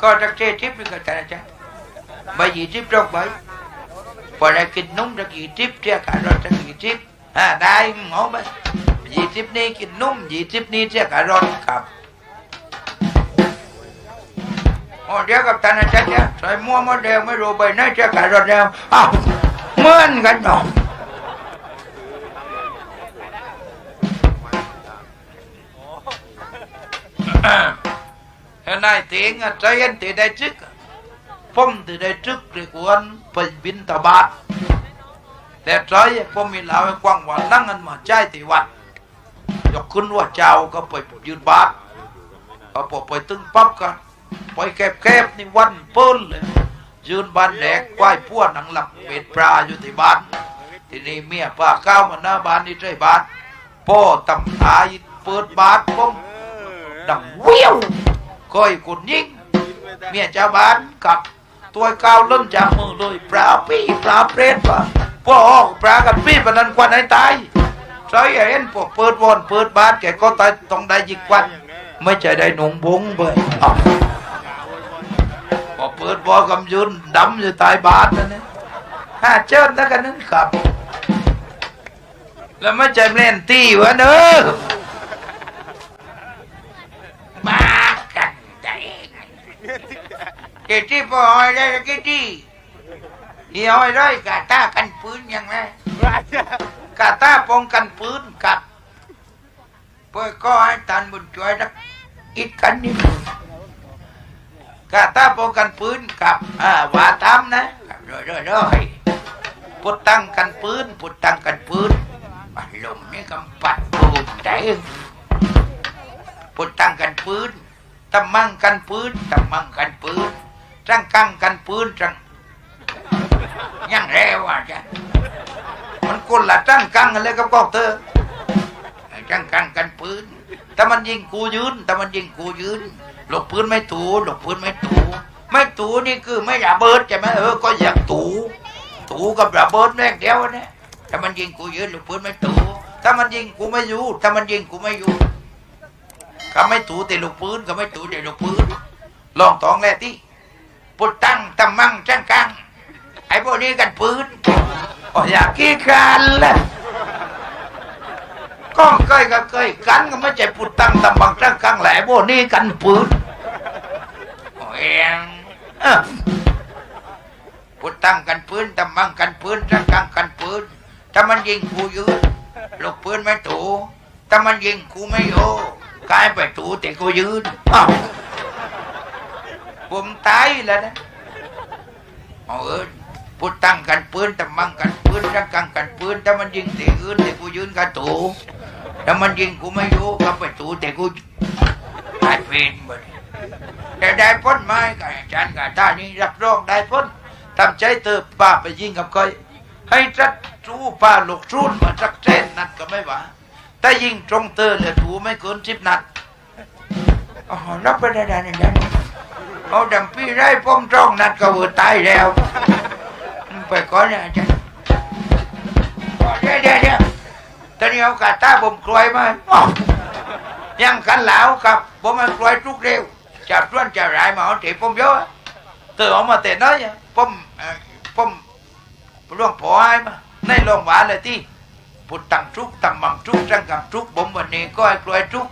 ก็จักเจทิพย์นี่ก็จะนะจ๊ะใบยี่ทิพย์รอกใบพอได้กินนุ่มจักยี่ทิพย์เที่ยการรถจักยี่ทิพย์อ่าได้หมอไปยี่ทิพย์นี่กินนุ่มยี่ทิพย์นี่เที่ยการรถครับโอ้เดี๋ยวกับตานะจ๊ะจ๊ะใส่มัวมาเดียวไม่รู้ไปไหนเที่ยการรถแล้วอ้าวเหมือนกันเนาะ hiện nay tiếng à, trái anh thì đây trước phong thì đây trước thì của anh bình bin tà bát แต่ trái phong mi lão quăng กว้างว่านั่งกันมาใจที่วัดยกขึ้นว่าเจ้าก็ไปยืนบาทก็พอไปตึงปั๊บกันไปแคบๆนี่วันเปิ้ลเลยยืนบ้านแดกไหว้พวหนังหลับเป็ดปลาอยู่ที่บ้านทีนี้เมียป้าก้าวมาหน้าบ้านนี่ใจบ้านพ่อตำตายเปิดบาทผมดังเวิว คอยกุนยิงเมียเจ้าบ้านกับตัวก้าวล้นจากมือเลยปลาปีปลาเปรตปะพวกออกปลากันปีปนันควันให้ตายใช่เห็นพวกเปิดวอนเปิดบาทแกก็ตายต้องได้ยิกควันไม่ใช่ได้หนุ่งบงไปอ้าวพอเปิดวอกำยุนดำอยู่ตายบาทนั่นนะห้าเชิญนะกันนั้นครับ แล้วไม่ใช่เล่นตีวะเนอะ บ้ากันใจ เกที่พอหอยได้เกที่เหี่ยวอ้ร้อยกาตากันปืนยังไงกาตาป้องกันปืนกับเพื่อก็ให้ตันบุญช่วยนักอีกกันนี่กาตาป้องกันปืนกับอ่าว่าตามนะเรื่อยเรื่อยเรื่อยพุดตั้งกันปืนพุดตั้งกันปืนอารมนี่กำปัดปูนใจพุดตั้งกันปืนตำมั่งกันปืนตำมั่งกันปืน จังกังกันปืนจังยังเร็วอะจ้ะมันคนละจังกังอะไรกับกอกเธอจังกังกันปืนถ้ามันยิงกูยืนถ้ามันยิงกูยืนหลบปืนไม่ถูหลบปืนไม่ถูไม่ถูนี่คือไม่ระเบิดใช่ไหมเออก็อยากถูถูกับระเบิดแม่งเดียวนะถ้ามันยิงกูยืนหลบปืนไม่ถูถ้ามันยิงกูไม่อยู่ถ้ามันยิงกูไม่อยู่ก็ไม่ถูแต่หลูกปืนก็ไม่ถูแต่หลูกปืนลองตองแลที่ ปุตตั้งตำมั่งจังกังไอ้พวกนี้กันปืนอ้อยากกี้กันละก็เคยก็เคยกันก็ไม่ใช่ปุตตั้งตำมั่งจังกังแหละพวกนี้กันปืนโอ้ยเอ้อปุตตั้งกันปืนตำมั่งกันปืนจังกังกันปืนถ้ามันยิงกูยืนลูกปืนไม่ถูถ้ามันยิงกูไม่โยกลายไปถูแต่กูยืนอ้าว ผมตายแล้วนะเอาเอิญพูดตั้งกันปืนแต่มั่งกันปืนรักกังกันปืนถ้ามันยิงแต่อื่นแต่กูยืนกันถูถ้ามันยิงกูไม่รู้ก็ไปถูแต่กูตายเป็นหมดแต่ได้พ้นไหมกับอาจารย์กับท่านี้รับรองได้พ้นทำใจเติบป้าไปยิงกับก้อยให้จัดสู้ป้าหลกชุนมาสักเส้นนัดก็ไม่ว่าแต่ยิงตรงเตอร์เลยถูไม่เกินสิบนัดอ๋อรับไปด้ได้ได้ได้ เอาดังพี่ได้ป้อมตรงนัดก็เวอตายแล้วไปก่อนนะอาจารย์เดี๋ยวเดี๋ยวเดี๋ยวตอนนี้เอากาตาผมกลวยมายังกันเหลากับผมมันกลวยทุกเร็วจับส่วนจับรายมาเอาถีผมเยอะเตือออกมาแต่น้อยอะผมเอ่อผมร่วงพอให้มาในโรงพยาบาลเลยที่พุทธังทุกตังมังทุกจังกังทุกบ่มวันนี้ก็ให้กลวยทุก